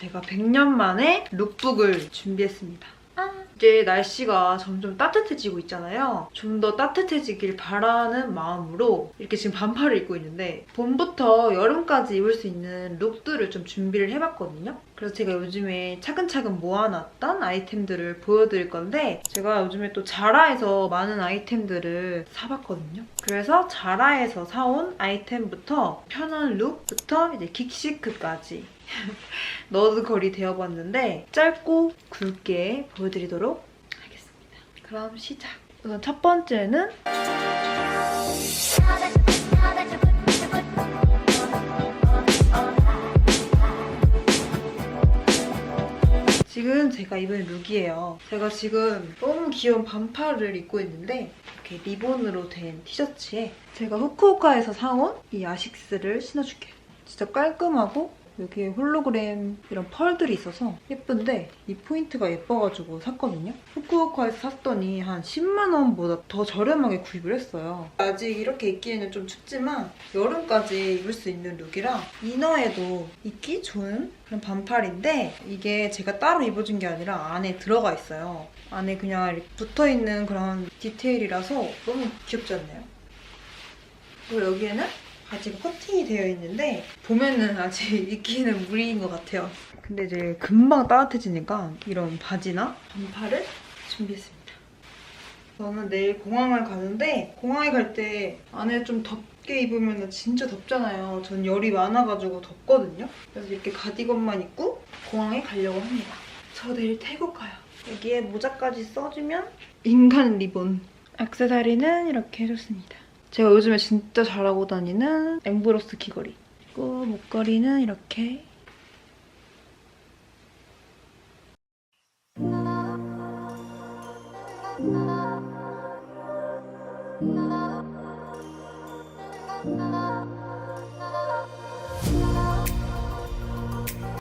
제가 100년 만에 룩북을 준비했습니다. 이제 날씨가 점점 따뜻해지고 있잖아요. 좀 더 따뜻해지길 바라는 마음으로 이렇게 지금 반팔을 입고 있는데 봄부터 여름까지 입을 수 있는 룩들을 좀 준비를 해봤거든요. 그래서 제가 요즘에 차근차근 모아놨던 아이템들을 보여드릴 건데 제가 요즘에 또 자라에서 많은 아이템들을 사봤거든요. 그래서 자라에서 사온 아이템부터 편한 룩부터 이제 긱시크까지 너드걸이 되어봤는데 짧고 굵게 보여드리도록 하겠습니다. 그럼 시작! 우선 첫 번째는 지금 제가 입은 룩이에요. 제가 지금 너무 귀여운 반팔을 입고 있는데 이렇게 리본으로 된 티셔츠에 제가 후쿠오카에서 사온 이 아식스를 신어줄게요. 진짜 깔끔하고 여기에 홀로그램 이런 펄들이 있어서 예쁜데 이 포인트가 예뻐가지고 샀거든요. 후쿠오카에서 샀더니 한 10만 원보다 더 저렴하게 구입을 했어요. 아직 이렇게 입기에는 좀 춥지만 여름까지 입을 수 있는 룩이라 이너에도 입기 좋은 그런 반팔인데 이게 제가 따로 입어준 게 아니라 안에 들어가 있어요. 안에 그냥 붙어있는 그런 디테일이라서 너무 귀엽지 않나요? 그리고 여기에는 바지가 커팅이 되어 있는데 보면은 아직 입기는 무리인 것 같아요. 근데 이제 금방 따뜻해지니까 이런 바지나 반팔을 준비했습니다. 저는 내일 공항을 가는데 공항에 갈 때 안에 좀 덥게 입으면 진짜 덥잖아요. 전 열이 많아가지고 덥거든요. 그래서 이렇게 가디건만 입고 공항에 가려고 합니다. 저 내일 태국 가요. 여기에 모자까지 써주면 인간 리본. 액세서리는 이렇게 해줬습니다. 제가 요즘에 진짜 잘하고 다니는 엠브로스 귀걸이. 그리고 목걸이는 이렇게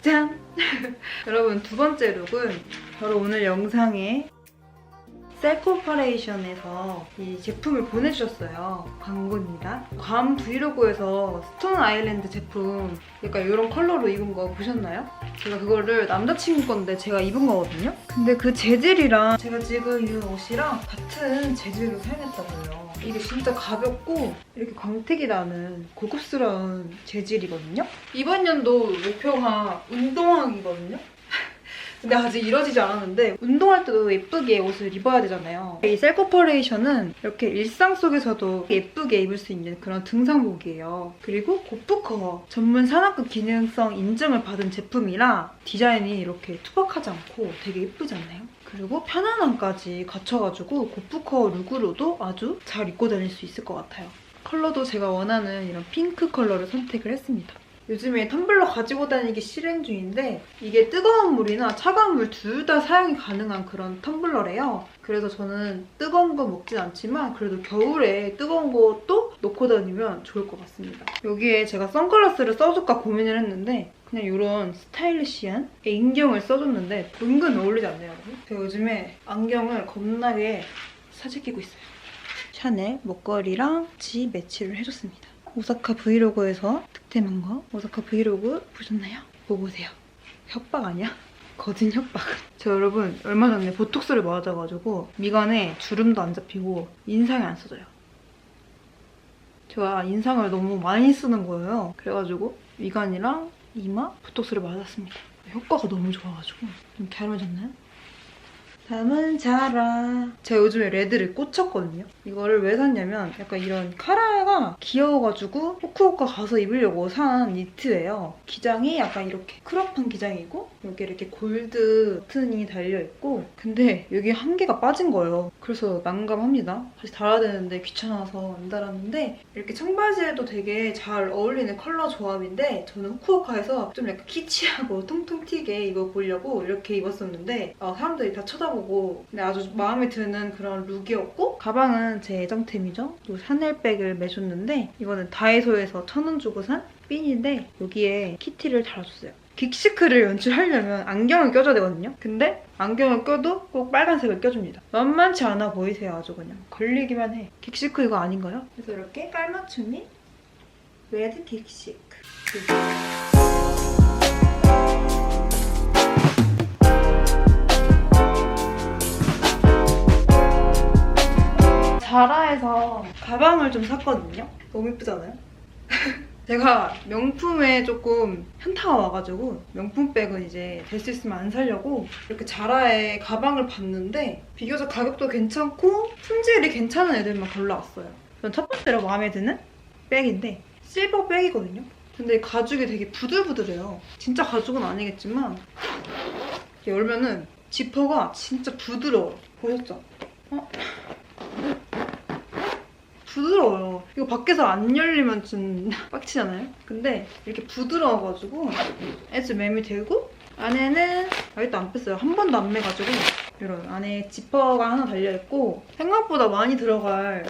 짠! 여러분 두 번째 룩은 바로 오늘 영상에 셀코퍼레이션에서 이 제품을 보내주셨어요. 광고입니다. 괌 브이로그에서 스톤 아일랜드 제품 약간 이런 컬러로 입은 거 보셨나요? 제가 그거를 남자친구 건데 제가 입은 거거든요? 근데 그 재질이랑 제가 지금 입은 옷이랑 같은 재질로 사용했다고요. 이게 진짜 가볍고 이렇게 광택이 나는 고급스러운 재질이거든요? 이번 연도 목표가 운동하기거든요? 근데 아직 이뤄지지 않았는데 운동할 때도 예쁘게 옷을 입어야 되잖아요. 이 셀코퍼레이션은 이렇게 일상 속에서도 예쁘게 입을 수 있는 그런 등산복이에요. 그리고 고프커 전문 산업급 기능성 인증을 받은 제품이라 디자인이 이렇게 투박하지 않고 되게 예쁘지 않나요? 그리고 편안함까지 갖춰가지고 고프커 룩으로도 아주 잘 입고 다닐 수 있을 것 같아요. 컬러도 제가 원하는 이런 핑크 컬러를 선택을 했습니다. 요즘에 텀블러 가지고 다니기 실행 중인데 이게 뜨거운 물이나 차가운 물 둘 다 사용이 가능한 그런 텀블러래요. 그래서 저는 뜨거운 거 먹진 않지만 그래도 겨울에 뜨거운 것도 놓고 다니면 좋을 것 같습니다. 여기에 제가 선글라스를 써줄까 고민을 했는데 그냥 이런 스타일리시한 인경을 써줬는데 은근 어울리지 여러분? 제가 요즘에 안경을 겁나게 사재 끼고 있어요. 샤넬 목걸이랑 지 매치를 해줬습니다. 오사카 브이로그에서 득템한 거 오사카 브이로그 보셨나요? 보고 오세요. 협박 아니야? 거진 협박. 저 여러분 얼마 전에 보톡스를 맞아가지고 미간에 주름도 안 잡히고 인상이 안 써져요. 제가 인상을 너무 많이 쓰는 거예요. 그래가지고 미간이랑 이마 보톡스를 맞았습니다. 효과가 너무 좋아가지고 좀 갸름해졌나요? 다음은 자라. 제가 요즘에 레드를 꽂혔거든요. 이거를 왜 샀냐면 약간 이런 카라가 귀여워가지고 후쿠오카 가서 입으려고 산 니트예요. 기장이 약간 이렇게 크롭한 기장이고 여기 이렇게 골드 버튼이 달려있고 근데 여기 한 개가 빠진 거예요. 그래서 난감합니다. 다시 달아야 되는데 귀찮아서 안 달았는데 이렇게 청바지에도 되게 잘 어울리는 컬러 조합인데 저는 후쿠오카에서 좀 약간 키치하고 통통 튀게 입어보려고 이렇게 입었었는데 어, 사람들이 다 쳐다 보고 근데 아주 마음에 드는 그런 룩이었고 가방은 제 애정템이죠. 이 샤넬백을 매줬는데 이거는 다이소에서 천 원 주고 산 핀인데 여기에 키티를 달아줬어요. 긱시크를 연출하려면 안경을 껴줘야 되거든요. 근데 안경을 껴도 꼭 빨간색을 껴줍니다. 만만치 않아 보이세요, 아주 그냥. 걸리기만 해. 긱시크 이거 아닌가요? 그래서 이렇게 깔맞춤이 레드 긱시크. 가방을 좀 샀거든요. 너무 예쁘잖아요? 제가 명품에 조금 현타가 와가지고 명품 백은 이제 될 수 있으면 안 사려고 이렇게 자라의 가방을 봤는데 비교적 가격도 괜찮고 품질이 괜찮은 애들만 골라왔어요. 전 첫 번째로 마음에 드는 백인데 실버 백이거든요. 근데 가죽이 되게 부들부들해요. 진짜 가죽은 아니겠지만 이렇게 열면은 지퍼가 진짜 부드러워. 보셨죠? 어? 부드러워요. 이거 밖에서 안 열리면 좀 빡치잖아요? 근데 이렇게 부드러워가지고 애즈 매미 되고 안에는 아직도 안 뺐어요. 한 번도 안 매가지고 이런 안에 지퍼가 하나 달려있고 생각보다 많이 들어갈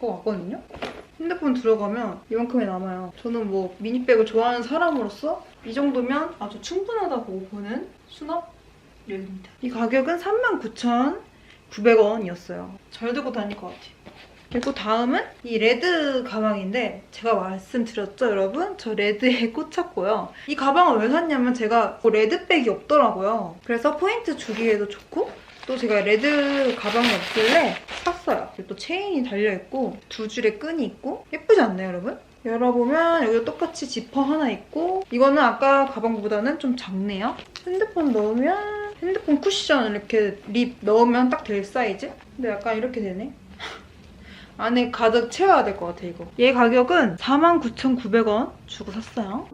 것 같거든요? 핸드폰 들어가면 이만큼이 남아요. 저는 뭐 미니백을 좋아하는 사람으로서 이 정도면 아주 충분하다고 보는 수납력입니다. 이 가격은 39,900원이었어요. 잘 들고 다닐 것 같아요. 그리고 다음은 이 레드 가방인데 제가 말씀드렸죠 여러분? 저 레드에 꽂혔고요. 이 가방을 왜 샀냐면 제가 뭐 레드백이 없더라고요. 그래서 포인트 주기에도 좋고 또 제가 레드 가방이 없길래 샀어요. 또 체인이 달려있고 두 줄의 끈이 있고 예쁘지 않나요 여러분? 열어보면 여기도 똑같이 지퍼 하나 있고 이거는 아까 가방보다는 좀 작네요. 핸드폰 넣으면 핸드폰 쿠션 이렇게 립 넣으면 딱 될 사이즈? 근데 약간 이렇게 되네. 안에 가득 채워야 될 것 같아 이거. 얘 가격은 49,900원 주고 샀어요.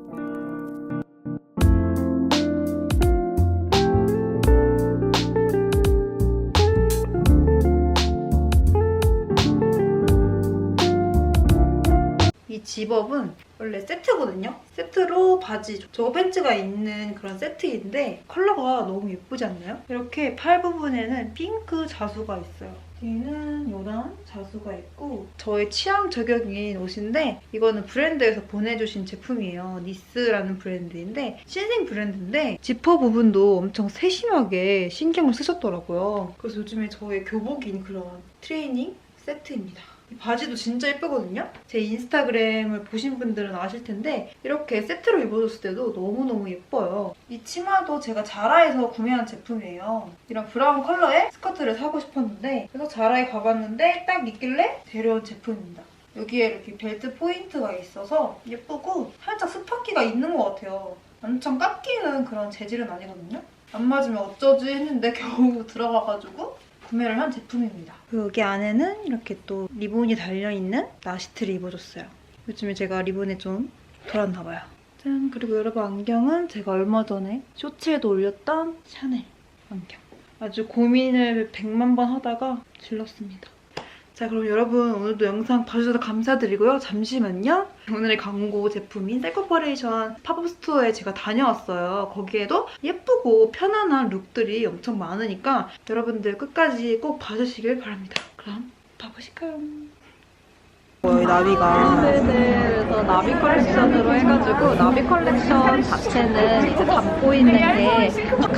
이 집업은 원래 세트거든요. 세트로 바지, 저거 팬츠가 있는 그런 세트인데 컬러가 너무 예쁘지 않나요? 이렇게 팔 부분에는 핑크 자수가 있어요. 뒤는 이런 자수가 있고 저의 취향 저격인 옷인데 이거는 브랜드에서 보내주신 제품이에요. 니스라는 브랜드인데 신생 브랜드인데 지퍼 부분도 엄청 세심하게 신경을 쓰셨더라고요. 그래서 요즘에 저의 교복인 그런 트레이닝 세트입니다. 이 바지도 진짜 예쁘거든요? 제 인스타그램을 보신 분들은 아실 텐데 이렇게 세트로 입어줬을 때도 너무너무 예뻐요. 이 치마도 제가 자라에서 구매한 제품이에요. 이런 브라운 컬러의 스커트를 사고 싶었는데 그래서 자라에 가봤는데 딱 있길래 데려온 제품입니다. 여기에 이렇게 벨트 포인트가 있어서 예쁘고 살짝 스파키가 있는 것 같아요. 엄청 깎이는 그런 재질은 아니거든요? 안 맞으면 어쩌지 했는데 겨우 들어가가지고 구매를 한 제품입니다. 여기 안에는 이렇게 또 리본이 달려있는 나시트를 입어줬어요. 요즘에 제가 리본에 좀 돌았나 봐요. 짠! 그리고 여러분 안경은 제가 얼마 전에 쇼츠에도 올렸던 샤넬 안경. 아주 고민을 100만 번 하다가 질렀습니다. 자 그럼 여러분 오늘도 영상 봐주셔서 감사드리고요. 잠시만요. 오늘의 광고 제품인 셀코퍼레이션 팝업 스토어에 제가 다녀왔어요. 거기에도 예쁘고 편안한 룩들이 엄청 많으니까 여러분들 끝까지 꼭 봐주시길 바랍니다. 그럼 봐보실까요? 여기 나비가 네네. 그래서 나비 컬렉션으로 해가지고 나비 컬렉션 자체는 이제 담고 있는 게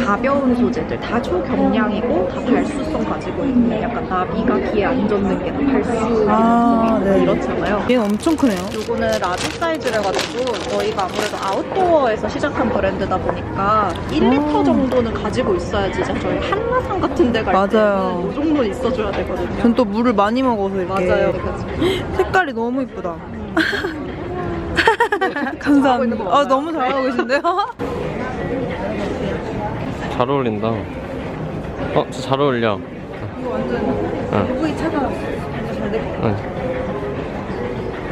가벼운 소재들 다 초경량이고 다 발수성 가지고 있는 약간 나비가 귀에 안 젖는 게 발수 아, 네. 이렇잖아요. 얘 엄청 크네요. 요거는 라지 사이즈라 가지고 저희가 아무래도 아웃도어에서 시작한 브랜드다 보니까 1리터 정도는 가지고 있어야지 이제 저희 한라산 같은 데 갈 맞아요. 때는 이 정도는 있어줘야 되거든요. 전 또 물을 많이 먹어서 이렇게 맞아요. 그래서 색깔이 너무 이쁘다. 잘하고 있는 거 감사합니다. 맞나요? 아 너무 잘하고 계신데요? 잘 어울린다. 어, 진짜 잘 어울려. 완전 응. 예쁘게 찾아왔어. 진짜 잘. 응.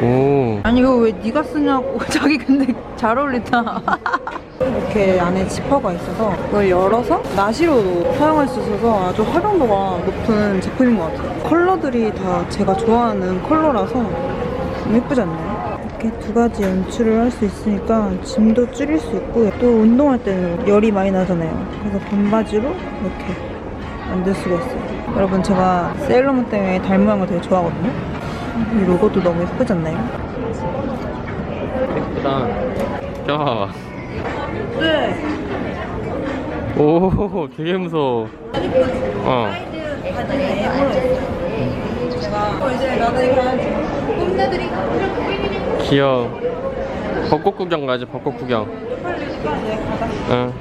오, 아니 이거 왜 네가 쓰냐고 자기 근데 잘 어울린다 이렇게 안에 지퍼가 있어서 이걸 열어서 나시로도 사용할 수 있어서 아주 활용도가 높은 제품인 것 같아요 컬러들이 다 제가 좋아하는 컬러라서 너무 예쁘지 않나요? 이렇게 두 가지 연출을 할 수 있으니까 짐도 줄일 수 있고 또 운동할 때는 열이 많이 나잖아요 그래서 반바지로 이렇게 만들 수가 있어요 여러분 제가 세일러문 때문에 달 모양을 되게 좋아하거든요 이 로고도 너무 예쁘지 않나요? 예쁘다. 껴봐봐. 네. 오, 되게 무서워. 어. 제가 이제 귀여워. 벚꽃 구경 가지, 벚꽃 구경. 응.